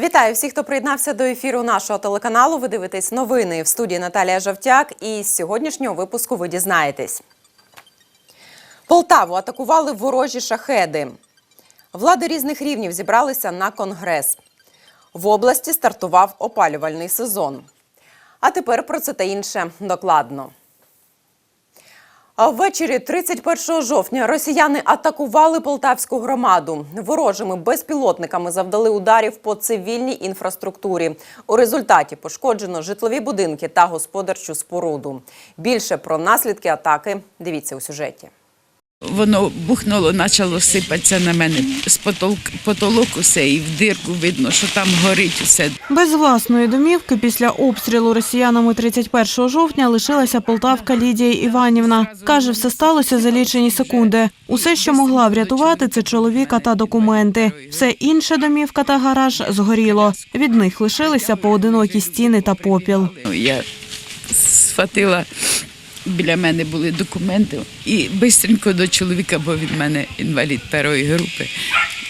Вітаю всіх, хто приєднався до ефіру нашого телеканалу. Ви дивитесь новини в студії Наталія Жавтяк. І з сьогоднішнього випуску ви дізнаєтесь. Полтаву атакували ворожі шахеди. Влади різних рівнів зібралися на конгрес. В області стартував опалювальний сезон. А тепер про це та інше докладно. А ввечері 31 жовтня росіяни атакували полтавську громаду. Ворожими безпілотниками завдали ударів по цивільній інфраструктурі. У результаті пошкоджено житлові будинки та господарчу споруду. Більше про наслідки атаки дивіться у сюжеті. Воно бухнуло, почало сипатися на мене з потолок, потолок усе, і в дирку видно, що там горить усе. Без власної домівки після обстрілу росіянами 31 жовтня лишилася полтавка Лідія Іванівна. Каже, все сталося за лічені секунди. Усе, що могла врятувати, це чоловіка та документи. Все інше домівка та гараж згоріло. Від них лишилися поодинокі стіни та попіл. Я схватила, біля мене були документи, і швидко до чоловіка, бо він в мене інвалід першої групи.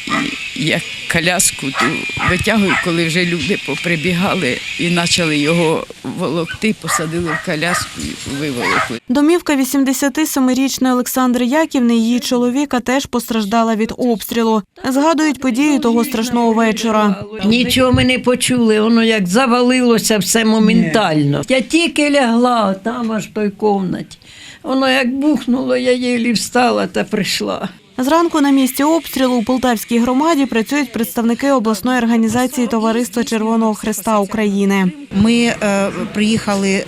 І я коляску ту витягую, коли вже люди поприбігали і почали його волокти, посадили в коляску і виволокли. Домівка 87-річної Олександри Яківни її чоловіка теж постраждала від обстрілу. Згадують події того страшного вечора. Нічого ми не почули, воно як завалилося все моментально. Я тільки лягла там аж той комнаті. Воно як бухнуло, я єлі встала та прийшла. Зранку на місці обстрілу у Полтавській громаді працюють представники обласної організації Товариства Червоного Хреста України. Ми е, приїхали е,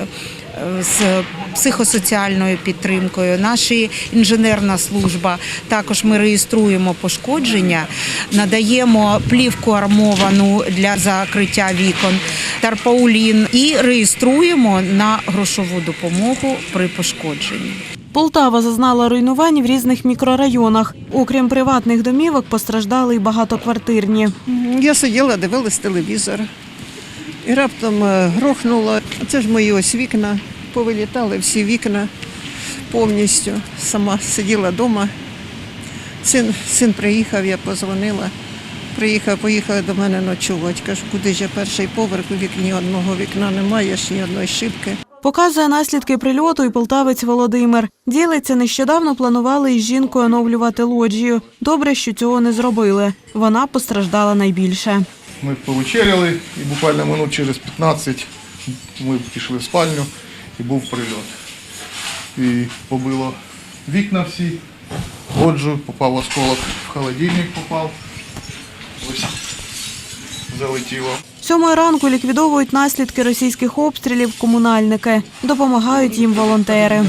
з психосоціальною підтримкою. Наша інженерна служба також ми реєструємо пошкодження, надаємо плівку армовану для закриття вікон, тарпаулін і реєструємо на грошову допомогу при пошкодженні. Полтава зазнала руйнувань в різних мікрорайонах. Окрім приватних домівок, постраждали й багатоквартирні. Я сиділа, дивилась телевізор. І раптом е, грохнуло. Це ж мої ось вікна. Повилітали всі вікна повністю. Сама сиділа вдома. Син, син приїхав, я позвонила. Приїхав, поїхали до мене ночувати. Кажу, куди ж я перший поверх, у вікні одного вікна немає, ж ні одної шибки. Показує наслідки прильоту і полтавець Володимир. Ділиться, нещодавно планували із жінкою оновлювати лоджію. Добре, що цього не зробили. Вона постраждала найбільше. Ми повечеряли і буквально минут через 15 ми пішли в спальню і був прильот. І побило вікна всі, лоджу, попав осколок в холодильник попав. Ось залетіло. Сьомої ранку ліквідовують наслідки російських обстрілів комунальники. Допомагають їм волонтери.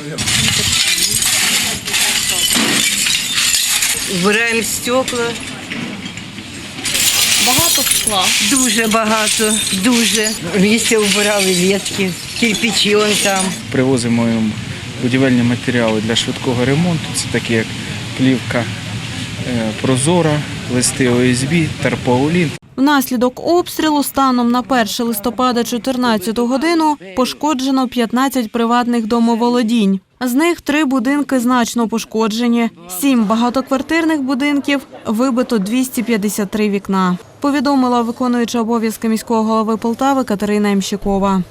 Вбираємо стекла. Багато скла? Дуже багато, дуже. Місце вбирали ветки, кирпичі он там. привозимо їм будівельні матеріали для швидкого ремонту. Це такі як плівка е, прозора, листи ОСБ, тарпаулін. Внаслідок обстрілу станом на 1 листопада 14 годину пошкоджено 15 приватних домоволодінь. З них три будинки значно пошкоджені, сім багатоквартирних будинків вибито 253 вікна. Повідомила виконуюча обов'язки міського голови Полтави Катерина Ямщикова.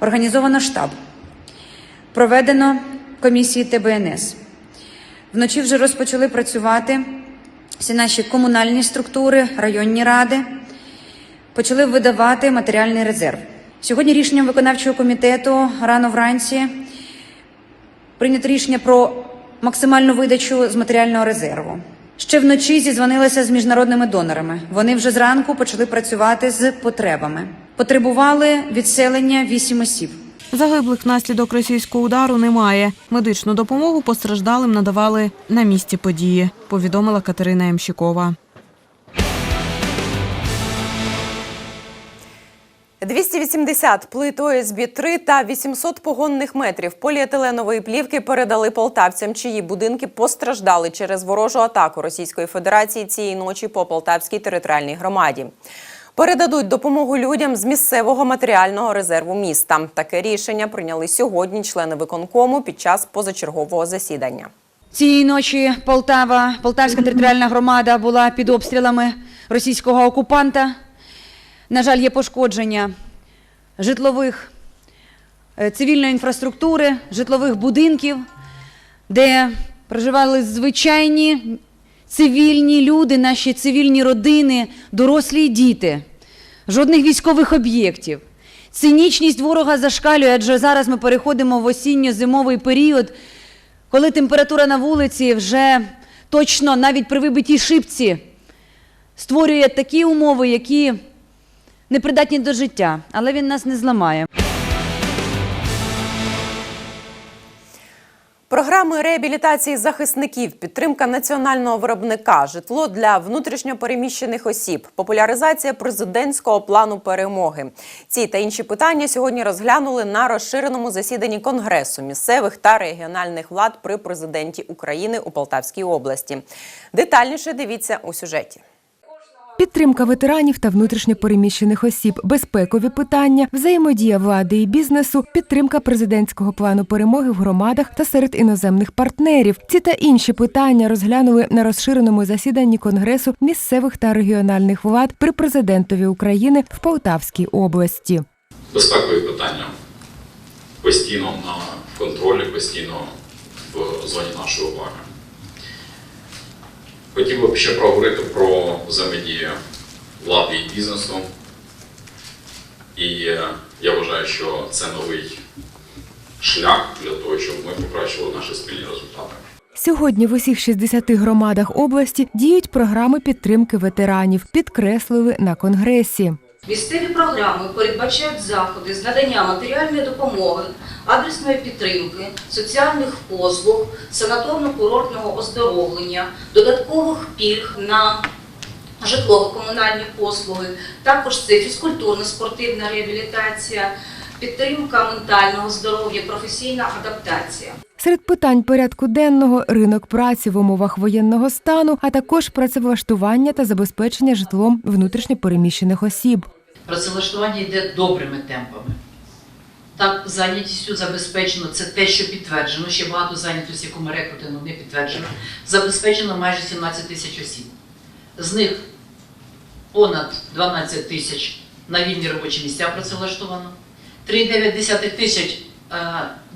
Організовано штаб. Проведено комісії ТБНС. Вночі вже розпочали працювати всі наші комунальні структури, районні ради. Почали видавати матеріальний резерв. Сьогодні рішенням виконавчого комітету рано вранці прийнято рішення про максимальну видачу з матеріального резерву. Ще вночі зізвонилася з міжнародними донорами. Вони вже зранку почали працювати з потребами. Потребували відселення вісім осіб. Загиблих внаслідок російського удару немає. Медичну допомогу постраждалим надавали на місці події, повідомила Катерина Ямщикова. 280 плит ОСБ-3 та 800 погонних метрів поліетиленової плівки передали полтавцям, чиї будинки постраждали через ворожу атаку Російської Федерації цієї ночі по Полтавській територіальній громаді. Передадуть допомогу людям з місцевого матеріального резерву міста. Таке рішення прийняли сьогодні члени виконкому під час позачергового засідання. Цієї ночі Полтава, Полтавська територіальна громада була під обстрілами російського окупанта. На жаль, є пошкодження житлових е, цивільної інфраструктури, житлових будинків, де проживали звичайні цивільні люди, наші цивільні родини, дорослі і діти. Жодних військових об'єктів. Цинічність ворога зашкалює, адже зараз ми переходимо в осінньо-зимовий період, коли температура на вулиці вже точно навіть при вибитій шибці створює такі умови, які непридатні до життя, але він нас не зламає. Програми реабілітації захисників, підтримка національного виробника, житло для внутрішньопереміщених осіб, популяризація президентського плану перемоги. Ці та інші питання сьогодні розглянули на розширеному засіданні Конгресу місцевих та регіональних влад при президенті України у Полтавській області. Детальніше дивіться у сюжеті. Підтримка ветеранів та внутрішньопереміщених осіб, безпекові питання, взаємодія влади і бізнесу, підтримка президентського плану перемоги в громадах та серед іноземних партнерів. Ці та інші питання розглянули на розширеному засіданні Конгресу місцевих та регіональних влад при президентові України в Полтавській області. безпекові питання постійно на контролі, постійно в зоні нашої уваги. Хотів би ще проговорити про взаємодію влади і бізнесу. І е, я вважаю, що це новий шлях для того, щоб ми покращили наші спільні результати. Сьогодні в усіх 60 громадах області діють програми підтримки ветеранів, підкреслили на конгресі. Місцеві програми передбачають заходи з надання матеріальної допомоги, адресної підтримки, соціальних послуг, санаторно-курортного оздоровлення, додаткових пільг на житлово-комунальні послуги. Також це фізкультурно-спортивна реабілітація, підтримка ментального здоров'я, професійна адаптація. Серед питань порядку денного ринок праці в умовах воєнного стану, а також працевлаштування та забезпечення житлом внутрішньопереміщених осіб. Працевлаштування йде добрими темпами. Так, зайнятістю забезпечено, це те, що підтверджено, ще багато зайнятості, яку ми рекрутингу не підтверджено, забезпечено майже 17 тисяч осіб. З них понад 12 тисяч на вільні робочі місця працевлаштовано, 3,9 тисяч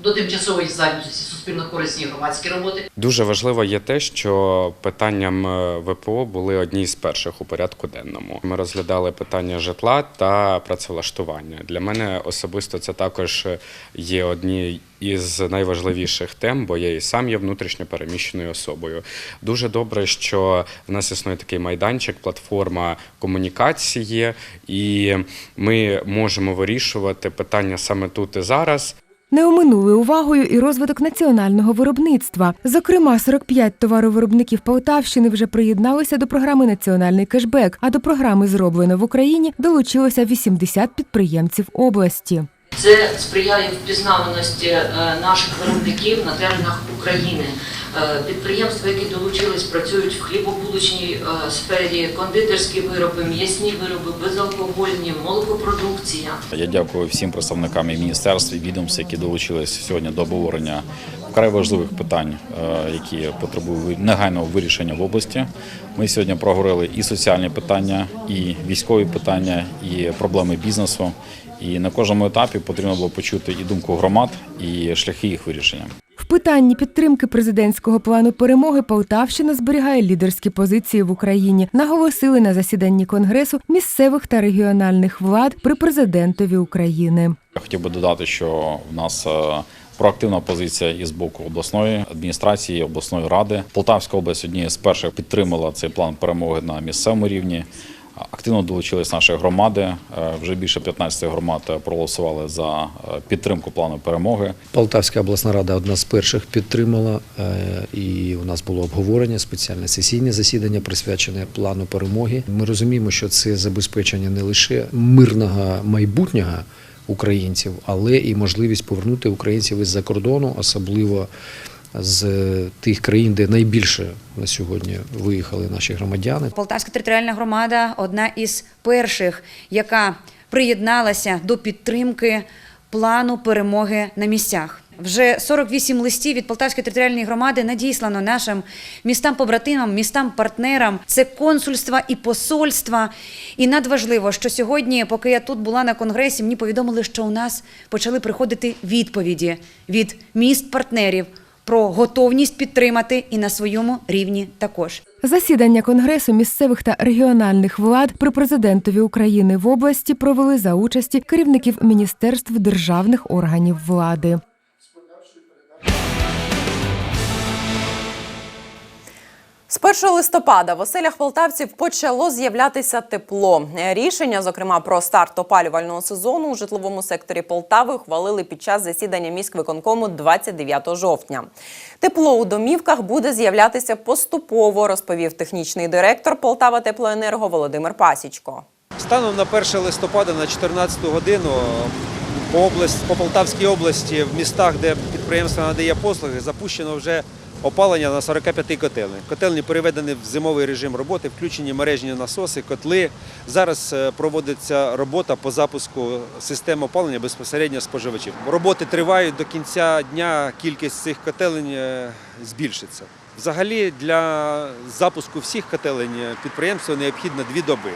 до тимчасової зайнятості суспільно-корисні громадські роботи. Дуже важливо є те, що питанням е, ВПО були одні з перших у порядку денному. Ми розглядали питання житла та працевлаштування. Для мене особисто це також є одні із найважливіших тем, бо я і сам є внутрішньо переміщеною особою. Дуже добре, що в нас існує такий майданчик, платформа комунікації, і ми можемо вирішувати питання саме тут і зараз. Не оминули увагою і розвиток національного виробництва. Зокрема, 45 товаровиробників Полтавщини вже приєдналися до програми Національний кешбек, а до програми Зроблено в Україні долучилося 80 підприємців області. Це сприяє впізнаваності е, наших виробників на теренах України. Е, Підприємства, які долучились, працюють в хлібобулочній е, сфері, кондитерські вироби, м'ясні вироби, безалкогольні, молокопродукція. Я дякую всім представникам і міністерств, і відомств, які долучились сьогодні до обговорення вкрай важливих питань, які потребують негайного вирішення в області. Ми сьогодні проговорили і соціальні питання, і військові питання, і проблеми бізнесу. І на кожному етапі потрібно було почути і думку громад, і шляхи їх вирішення. В питанні підтримки президентського плану перемоги Полтавщина зберігає лідерські позиції в Україні. Наголосили на засіданні конгресу місцевих та регіональних влад при президентові України. Я хотів би додати, що в нас е, проактивна позиція і з боку обласної адміністрації, обласної ради. Полтавська область однією з перших підтримала цей план перемоги на місцевому рівні. Активно долучились наші громади. Е, Вже більше 15 громад проголосували за е, підтримку плану перемоги. Полтавська обласна рада одна з перших підтримала, е, і у нас було обговорення, спеціальне сесійне засідання, присвячене плану перемоги. Ми розуміємо, що це забезпечення не лише мирного майбутнього українців, але і можливість повернути українців із-за кордону, особливо з тих країн, де найбільше на сьогодні виїхали наші громадяни. Полтавська територіальна громада одна із перших, яка приєдналася до підтримки плану перемоги на місцях. Вже 48 листів від Полтавської територіальної громади надіслано нашим містам-побратимам, містам-партнерам. Це консульства і посольства. І надважливо, що сьогодні, поки я тут була на конгресі, мені повідомили, що у нас почали приходити відповіді від міст-партнерів про готовність підтримати і на своєму рівні також. Засідання Конгресу місцевих та регіональних влад при президентові України в області провели за участі керівників міністерств державних органів влади. З 1 листопада в оселях полтавців почало з'являтися тепло. Рішення, зокрема про старт опалювального сезону у житловому секторі Полтави, ухвалили під час засідання міськвиконкому 29 жовтня. Тепло у домівках буде з'являтися поступово, розповів технічний директор Полтава Теплоенерго Володимир Пасічко. Станом на 1 листопада на 14 годину по, область, по Полтавській області в містах, де підприємство надає послуги, запущено вже опалення на 45 котельних. Котельні переведені в зимовий режим роботи, включені мережні насоси, котли. Зараз е, проводиться робота по запуску систем опалення безпосередньо споживачів. Роботи тривають до кінця дня, кількість цих котелень е, збільшиться. Взагалі для запуску всіх котелень е, підприємству необхідно дві доби.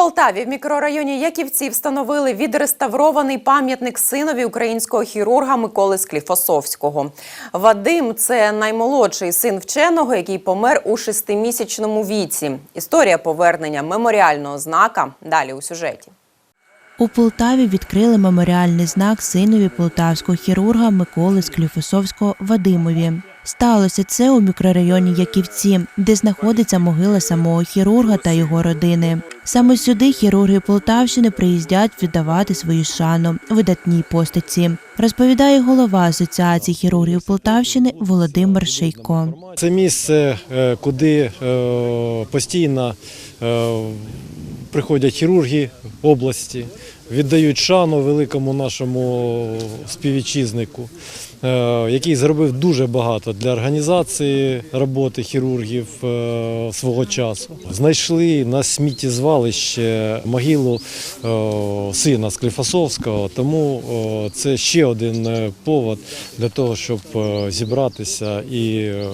Полтаві в мікрорайоні Яківці встановили відреставрований пам'ятник синові українського хірурга Миколи Скліфосовського. Вадим це наймолодший син вченого, який помер у шестимісячному віці. Історія повернення меморіального знака далі у сюжеті. У Полтаві відкрили меморіальний знак синові полтавського хірурга Миколи Скліфосовського Вадимові. Сталося це у мікрорайоні Яківці, де знаходиться могила самого хірурга та його родини. Саме сюди хірурги Полтавщини приїздять віддавати свою шану видатній постаті, розповідає голова Асоціації хірургів Полтавщини Володимир Шийко. Це місце, е, куди е, постійно е, приходять хірурги області, віддають шану великому нашому співвітчизнику, який зробив дуже багато для організації роботи хірургів е, свого часу. Знайшли на сміттєзвалище могилу е, сина Скліфасовського, тому е, це ще один е, повод для того, щоб е, зібратися і е,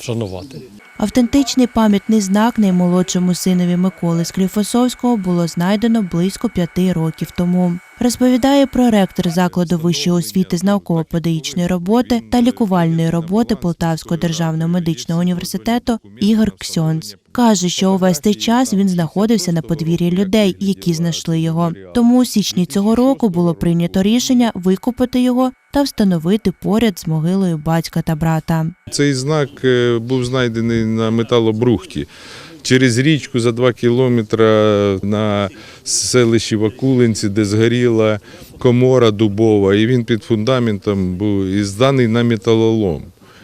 вшанувати. Автентичний пам'ятний знак наймолодшому синові Миколи Скліфосовського було знайдено близько п'яти років тому. Розповідає проректор закладу вищої освіти з науково-педагогічної роботи та лікувальної роботи Полтавського державного медичного університету Ігор Ксьонц. Каже, що увесь цей час він знаходився на подвір'ї людей, які знайшли його. Тому у січні цього року було прийнято рішення викупити його та встановити поряд з могилою батька та брата. Цей знак е, був знайдений на металобрухті. Через річку за два кілометри на селищі Вакулинці, де згоріла комора дубова, і він під фундаментом був і зданий на металолом.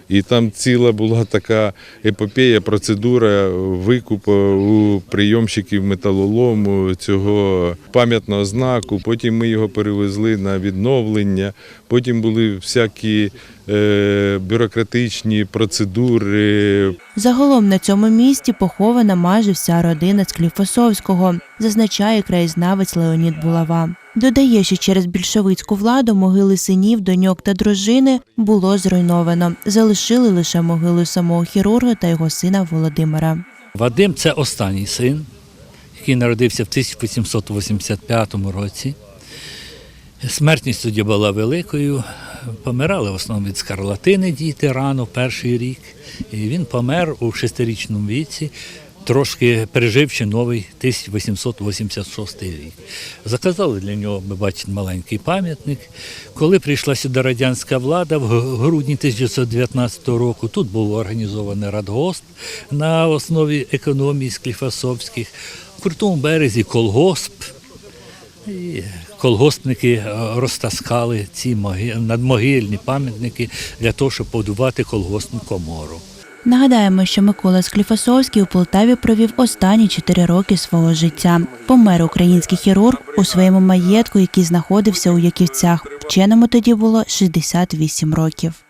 І там ціла була така епопея, процедура викупу у прийомщиків металолому цього пам'ятного знаку. Потім ми його перевезли на відновлення. Потім були всякі е, бюрократичні процедури. Загалом на цьому місці похована майже вся родина Скліфосовського, зазначає краєзнавець Леонід Булава. Додає, що через більшовицьку владу могили синів, доньок та дружини було зруйновано. Залишили лише могилу самого хірурга та його сина Володимира. Вадим це останній син, який народився в 1885 році. Смертність тоді була великою. Помирали в основному від скарлатини діти рано, перший рік. І він помер у шестирічному віці, трошки переживши новий 1886 рік. Заказали для нього, ми бачите, маленький пам'ятник. Коли прийшла сюди радянська влада в грудні 1919 року, тут був організований радгосп на основі економії Скліфасовських, в крутому березі колгосп. І колгоспники е, розтаскали ці надмогильні пам'ятники для того, щоб побудувати колгоспну комору. Нагадаємо, що Микола Скліфосовський у Полтаві провів останні чотири роки свого життя. Помер український хірург у своєму маєтку, який знаходився у Яківцях. Вченому тоді було 68 років.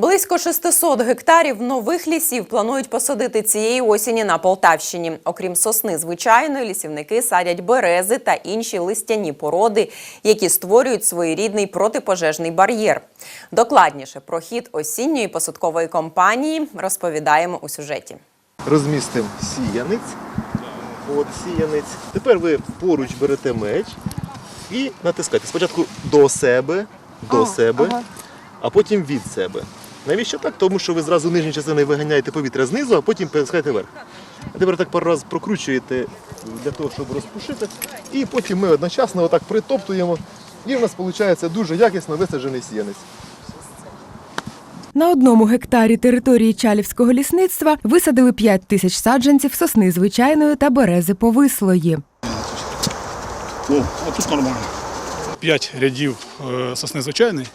Близько 600 гектарів нових лісів планують посадити цієї осені на Полтавщині. Окрім сосни звичайної, лісівники садять берези та інші листяні породи, які створюють своєрідний протипожежний бар'єр. Докладніше про хід осінньої посадкової кампанії розповідаємо у сюжеті. розмістимо сіянець. От сіянець. Тепер ви поруч берете меч і натискаєте. Спочатку до себе, до себе, а потім від себе. Навіщо так? Тому що ви зразу нижньою частиною виганяєте повітря знизу, а потім перетискаєте вверх. А тепер так пару разів прокручуєте для того, щоб розпушити. І потім ми одночасно отак притоптуємо. І в нас виходить дуже якісно висаджений сіянець. На одному гектарі території Чалівського лісництва висадили 5 тисяч саджанців сосни звичайної та берези повислої. Ну, отут нормально. П'ять рядів е, сосни звичайної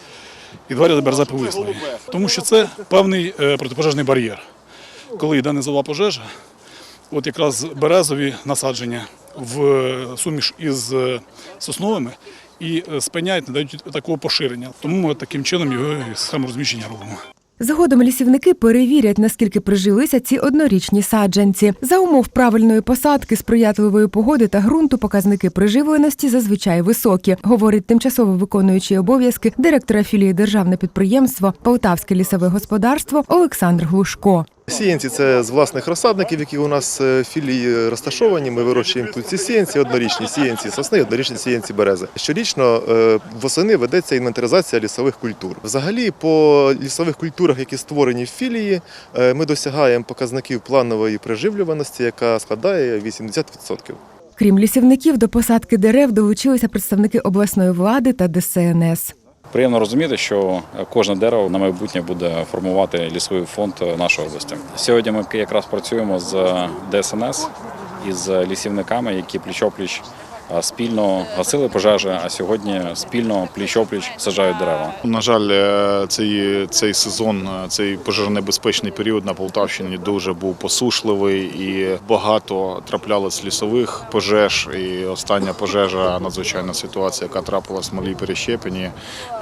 і два ряди берези повислої. Тому що це певний е, протипожежний бар'єр. Коли йде низова пожежа, от якраз березові насадження в е, суміш із е, сосновими і спиняють, не дають такого поширення. Тому ми таким чином його схему розміщення робимо. Згодом лісівники перевірять, наскільки прижилися ці однорічні саджанці. За умов правильної посадки, сприятливої погоди та ґрунту показники приживленості зазвичай високі, говорить тимчасово виконуючий обов'язки директора філії державне підприємство Полтавське лісове господарство Олександр Глушко. Сіянці це з власних розсадників, які у нас е, філії розташовані. Ми вирощуємо тут ці сіянці, однорічні сіянці сосни, однорічні сіянці берези. Щорічно е, восени ведеться інвентаризація лісових культур. Взагалі, по лісових культурах, які створені в філії, е, ми досягаємо показників планової приживлюваності, яка складає 80%. Крім лісівників, до посадки дерев долучилися представники обласної влади та ДСНС. Приємно розуміти, що кожне дерево на майбутнє буде формувати лісовий фонд нашої області. Сьогодні ми якраз працюємо з ДСНС і з лісівниками, які пліч-опліч спільно гасили пожежі, а сьогодні спільно пліч-опліч саджають дерева. На жаль, е, цей, цей сезон, е, цей пожежонебезпечний період на Полтавщині дуже був посушливий і багато траплялось лісових пожеж. І остання пожежа, надзвичайна ситуація, яка трапилась в малій перещепені.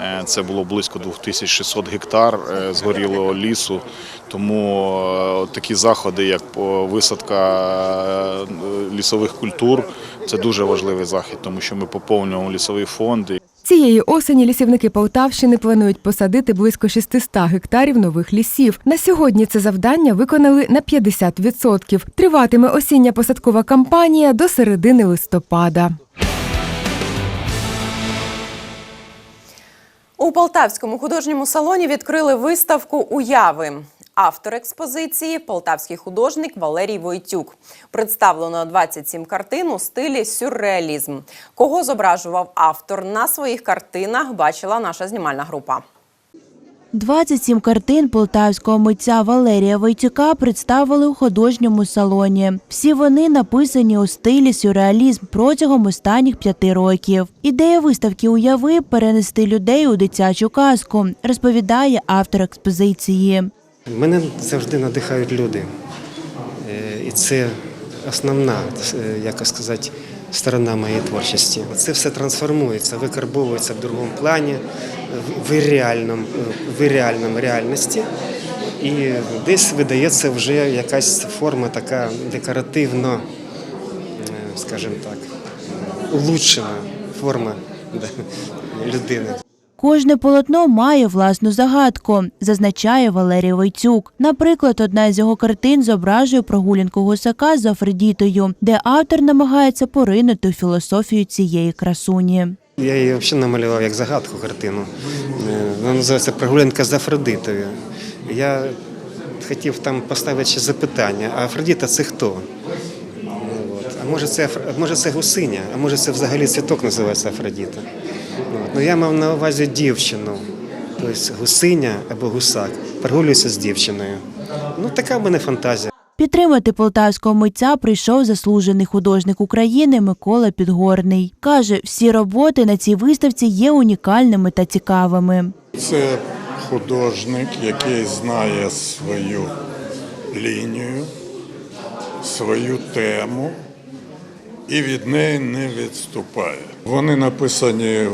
е, Це було близько 2600 гектар згорілого лісу. Тому такі заходи, як висадка лісових культур, це дуже важливий захід, тому що ми поповнюємо лісовий фонд. Цієї осені лісівники Полтавщини планують посадити близько 600 гектарів нових лісів. На сьогодні це завдання виконали на 50%. Триватиме осіння посадкова кампанія до середини листопада. У Полтавському художньому салоні відкрили виставку Уяви. Автор експозиції полтавський художник Валерій Войтюк. Представлено 27 картин у стилі сюрреалізм. Кого зображував автор на своїх картинах, бачила наша знімальна група. 27 картин полтавського митця Валерія Войтюка представили у художньому салоні. Всі вони написані у стилі сюрреалізм протягом останніх п'яти років. Ідея виставки уяви перенести людей у дитячу казку, розповідає автор експозиції. Мене завжди надихають люди. Е, І це основна, е, як сказати, сторона моєї творчості. Це все трансформується, викарбовується в другому плані, в- реальному, в реальному реальності. І десь видається вже якась форма така декоративно, е, скажімо так, улучшена форма людини. Кожне полотно має власну загадку, зазначає Валерій Войтюк. Наприклад, одна з його картин зображує прогулянку гусака з Афродітою, де автор намагається поринути у філософію цієї красуні. Я її взагалі намалював як загадку картину. Е, Вона називається Прогулянка з Афродитою. Я хотів там поставити ще запитання, а Афродіта це хто? А може це, може це гусиня, а може це взагалі цвіток називається Афродіта. Ну, я мав на увазі дівчину. Тобто гусиня або гусак прогулюється з дівчиною. Ну, така в мене фантазія. Підтримати полтавського митця прийшов заслужений художник України Микола Підгорний. Каже, всі роботи на цій виставці є унікальними та цікавими. Це художник, який знає свою лінію, свою тему і від неї не відступає. Вони написані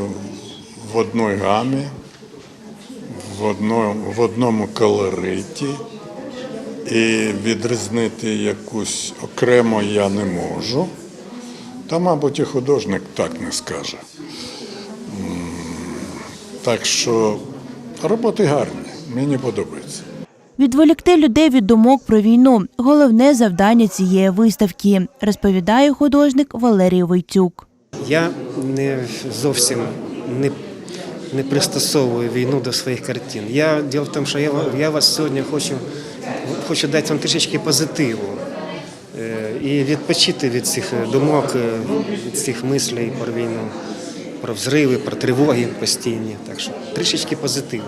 в одній гамі, в одному, в одному колориті, і відрізнити якусь окремо я не можу. Та, мабуть, і художник так не скаже. Так що роботи гарні, мені подобається. Відволікти людей від думок про війну головне завдання цієї виставки, розповідає художник Валерій Войтюк. Я не зовсім не, не пристосовую війну до своїх картин. Я діло в тому, що я, я вас сьогодні хочу, хочу дати вам трішечки позитиву е, і відпочити від цих думок, е, від цих мислей про війну, про взриви, про тривоги постійні. Так що трішечки позитиву.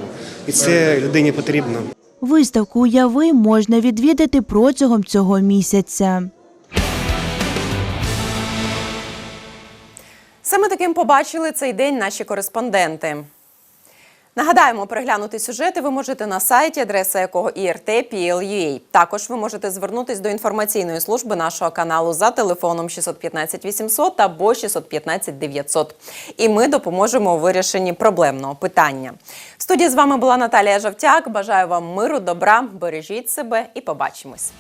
І це людині потрібно. Виставку уяви можна відвідати протягом цього місяця. Саме таким побачили цей день наші кореспонденти. Нагадаємо, переглянути сюжети ви можете на сайті, адреса якого IRT.PL.UA. Також ви можете звернутись до інформаційної служби нашого каналу за телефоном 615 800 або 615 900. І ми допоможемо у вирішенні проблемного питання. В студії з вами була Наталія Жавтяк. Бажаю вам миру, добра, бережіть себе і побачимось.